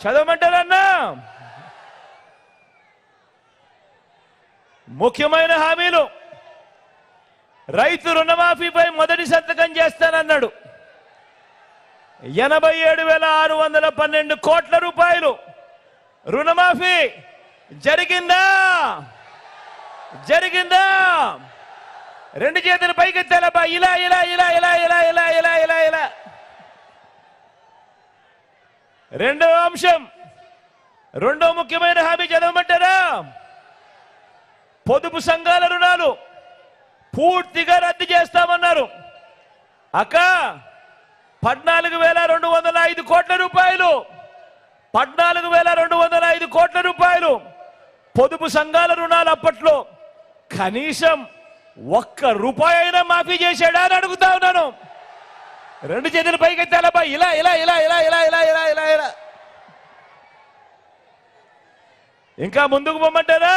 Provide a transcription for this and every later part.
చదవమంటారన్నా ముఖ్యమైన హామీలు రైతు రుణమాఫీపై మొదటి సంతకం చేస్తానన్నాడు ఎనభై ఏడు వేల ఆరు వందల పన్నెండు కోట్ల రూపాయలు రుణమాఫీ జరిగిందా జరిగిందా రెండు చేతులు పైకెత్తాలబ్బా ఇలా ఇలా ఇలా ఇలా ఇలా ఇలా ఇలా ఇలా ఇలా రెండవ అంశం. రెండో ముఖ్యమైన హామీ చదవమంటారా పొదుపు సంఘాల రుణాలు పూర్తిగా రద్దు చేస్తామన్నారు. అక్క పద్నాలుగు వేల రెండు వందల ఐదు కోట్ల రూపాయలు. పద్నాలుగు వేల రెండు వందల ఐదు కోట్ల రూపాయలు పొదుపు సంఘాల రుణాలు అప్పట్లో కనీసం ఒక్క రూపాయి అయినా మాఫీ చేశాడా అని అడుగుతా ఉన్నాను. రెండు చేతులు పైకెత్తాలబ్బా ఇలా ఇలా ఇలా ఇలా ఇలా ఇలా ఇలా ఇలా ఇలా. ఇంకా ముందుకు పొమ్మంటారా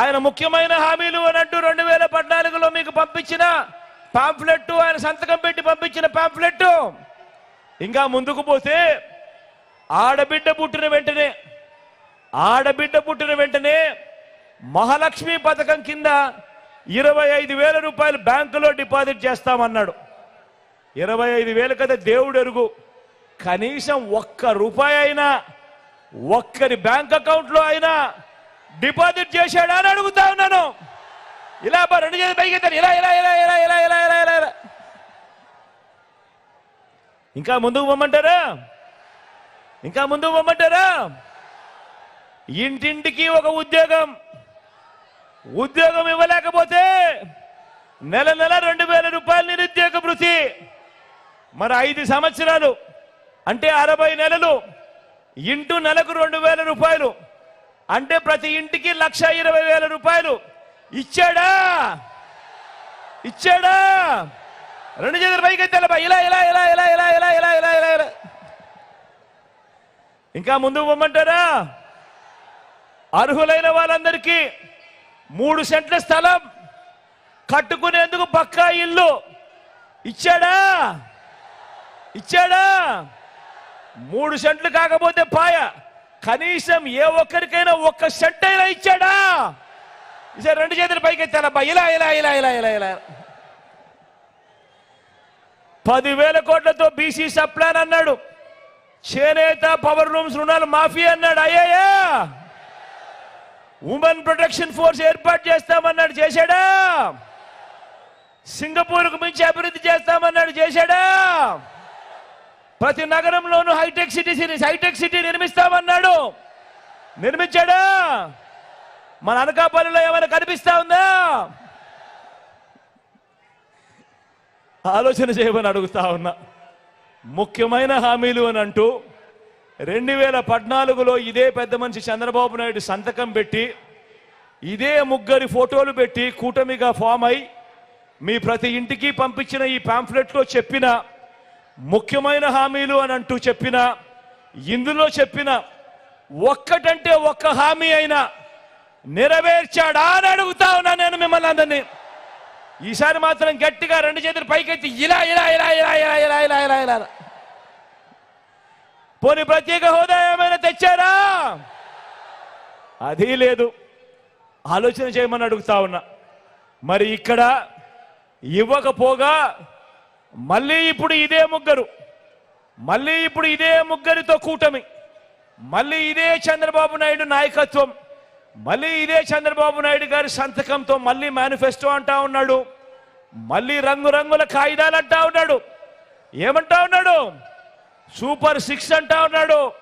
ఆయన ముఖ్యమైన హామీలు అని అంటూ రెండు వేల పద్నాలుగులో మీకు పంపించిన పాంఫ్లెట్ ఆయన సంతకం పెట్టి పంపించిన పాంఫ్లెట్ ఇంకా ముందుకు పోతే ఆడబిడ్డ పుట్టిన వెంటనే ఆడబిడ్డ పుట్టిన వెంటనే మహాలక్ష్మి పథకం కింద ఇరవై ఐదు వేల రూపాయలు బ్యాంకులో డిపాజిట్ చేస్తామన్నాడు. ఇరవై ఐదు వేలు కదా దేవుడు ఎరుగు కనీసం ఒక్క రూపాయి అయినా ఒక్కరి బ్యాంక్ అకౌంట్లో అయినా డిపాజిట్ చేశాడా అని అడుగుతా ఉన్నాను. ఇలా రెండు చేతి పైకి ఇలా ఇలా ఇలా ఇలా ఇలా ఇలా ఇలా ఇలా ఇలా. ఇంకా ముందుకు పొమ్మంటారా ఇంకా ముందుకు పొమ్మంటారా ఇంటింటికి ఒక ఉద్యోగం. ఉద్యోగం ఇవ్వలేకపోతే నెల నెల రెండు వేల రూపాయలు నిరుద్యోగ వృత్తి. మరి ఐదు సంవత్సరాలు అంటే అరవై నెలలు ఇంటూ నెలకు రెండు వేల రూపాయలు అంటే ప్రతి ఇంటికి లక్ష ఇరవై వేల రూపాయలు. ఇచ్చాడా? ఇచ్చాడా? రెండు చేతుల పైకి ఎత్తాలబ్బా ఇలా ఇలా ఇలా ఇలా ఇలా ఇలా ఇలా ఇలా ఇలా ఇలా. ఇంకా ముందుకు పొమ్మంటారా అర్హులైన వాళ్ళందరికీ మూడు సెంట్ల స్థలం కట్టుకునేందుకు పక్కా ఇల్లు. ఇచ్చాడా? ఇచ్చాడా? మూడు సెంట్లు కాకపోతే పాయ. కనీసం ఏ ఒక్కరికైనా ఒక్క సెంట్ అయినా ఇచ్చాడా? ఇసే రెండు చేతులు పైకి ఎత్తానబ్బా ఇలా ఇలా ఇలా ఇలా ఇలా ఇలా. పదివేల కోట్లతో బీసీ సప్లాన్ అన్నాడు. చేనేత పవర్ రూమ్స్ రుణాలు మాఫీ అన్నాడు. అయ్యాయా ఉమెన్ ప్రొటెక్షన్ ఫోర్స్ ఏర్పాటు చేస్తామన్నాడు. చేశాడా? సింగపూర్కు మించి అభివృద్ధి చేస్తామన్నాడు. చేశాడా? ప్రతి నగరంలోనూ హైటెక్ సిటీ హైటెక్ సిటీ నిర్మిస్తామన్నాడు. నిర్మించాడా? మన అనకాపల్లిలో ఏమైనా కనిపిస్తా ఉందా? ఆలోచన చేయమని అడుగుతా ఉన్నా. ముఖ్యమైన హామీలు అని అంటూ రెండు వేల పద్నాలుగులో ఇదే పెద్ద మనిషి చంద్రబాబు నాయుడు సంతకం పెట్టి ఇదే ముగ్గురి ఫోటోలు పెట్టి కూటమిగా ఫామ్ అయి మీ ప్రతి ఇంటికి పంపించిన ఈ పాంఫ్లెట్లో చెప్పిన ముఖ్యమైన హామీలు అని అంటూ చెప్పిన ఇందులో చెప్పిన ఒక్కటంటే ఒక్క హామీ అయినా నెరవేర్చాడా అని అడుగుతా ఉన్నా నేను మిమ్మల్ని అందరినీ. ఈసారి మాత్రం గట్టిగా రెండు చేతులు పైకెత్తి ఇలా ఇలా ఇలా ఇలా ఇలా ఇలా ఇలా ఇలా ఇలా. పోని పోనీ ప్రత్యేక హోదా ఏమైనా తెచ్చారా? అది లేదు. ఆలోచన చేయమని అడుగుతా ఉన్నా. మరి ఇక్కడ ఇవ్వకపోగా మళ్ళీ ఇప్పుడు ఇదే ముగ్గురు. మళ్ళీ ఇప్పుడు ఇదే ముగ్గురితో కూటమి. మళ్ళీ ఇదే చంద్రబాబు నాయుడు నాయకత్వం. మళ్ళీ ఇదే చంద్రబాబు నాయుడు గారి సంతకంతో మళ్ళీ మేనిఫెస్టో అంటా ఉన్నాడు. మళ్ళీ రంగురంగుల కాగితాలు అంటా ఉన్నాడు. ఏమంటా ఉన్నాడు? సూపర్ సిక్స్ అంటా ఉన్నాడు.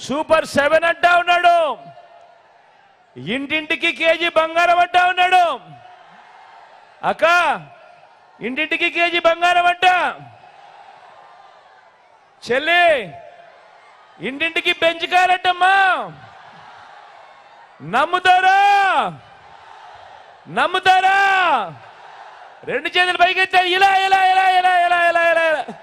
సూపర్ సెవెన్ అంటా ఉన్నాడు. ఇంటింటికి కేజీ బంగారం అంటా ఉన్నాడు. అక్క ఇంటింటికి కేజీ బంగారం అంట. చెల్లి ఇంటింటికి పెంచుకారటమ్మా నమ్ముతారా? నమ్ముతారా? రెండు చేతులు పైకి ఇలా ఇలా ఇలా ఇలా ఇలా ఇలా ఇలా.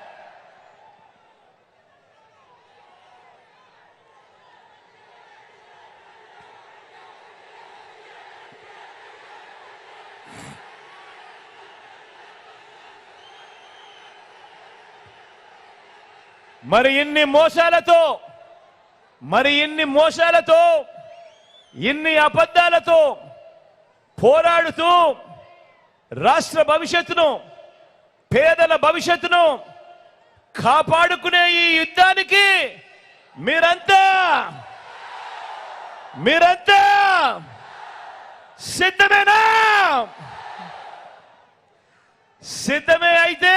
మరి ఇన్ని మోసాలతో మరి ఇన్ని మోసాలతో ఇన్ని అబద్ధాలతో పోరాడుతూ రాష్ట్ర భవిష్యత్తును పేదల భవిష్యత్తును కాపాడుకునే ఈ యుద్ధానికి మీరంతా మీరంతా సిద్ధమేనా? సిద్ధమే అయితే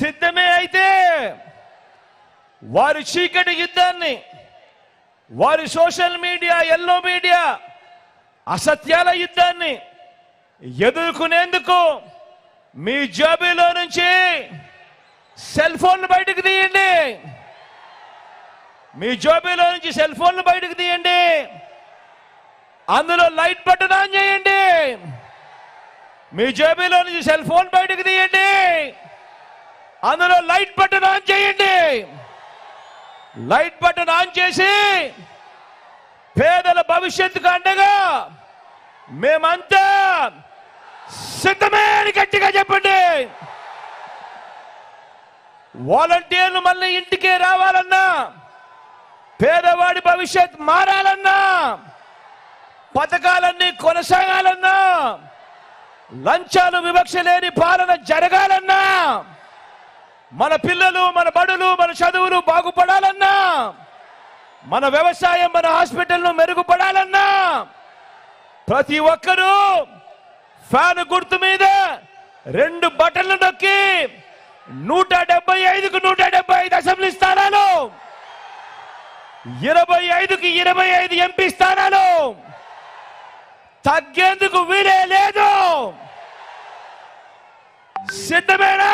సిద్ధమే అయితే వారి చీకటి యుద్ధాన్ని వారి సోషల్ మీడియా ఎల్లో మీడియా అసత్యాల యుద్ధాన్ని ఎదుర్కొనేందుకు మీ జాబీలో నుంచి సెల్ ఫోన్లు బయటకు తీయండి. మీ జోబీలో నుంచి సెల్ ఫోన్లు బయటకు తీయండి. అందులో లైట్ బటన్ ఆన్ చేయండి. మీ జాబీలో నుంచి సెల్ ఫోన్ బయటకు తీయండి. అందులో లైట్ బటన్ ఆన్ చేయండి. లైట్ బటన్ ఆన్ చేసి పేదల భవిష్యత్తుకు అండగా మేమంతా సిద్ధమే అని గట్టిగా చెప్పండి. వాలంటీర్లు మళ్ళీ ఇంటికే రావాలన్నా పేదవాడి భవిష్యత్ మారాలన్నా పథకాలన్నీ కొనసాగాలన్నా లంచాలు వివక్ష లేని పాలన జరగాలన్నా మన పిల్లలు మన బడులు మన చదువులు బాగుపడాలన్నా మన వ్యవసాయం మన హాస్పిటల్ను మెరుగుపడాలన్నా ప్రతి ఒక్కరూ ఫ్యాన్ గుర్తు మీద రెండు బటన్లు నొక్కి నూట డెబ్బై ఐదుకు నూట డెబ్బై ఐదు అసెంబ్లీ స్థానాలు ఇరవై ఐదుకి ఇరవై ఐదు ఎంపీ స్థానాలు. తగ్గేందుకు వీలే లేదు. సిద్ధమేనా?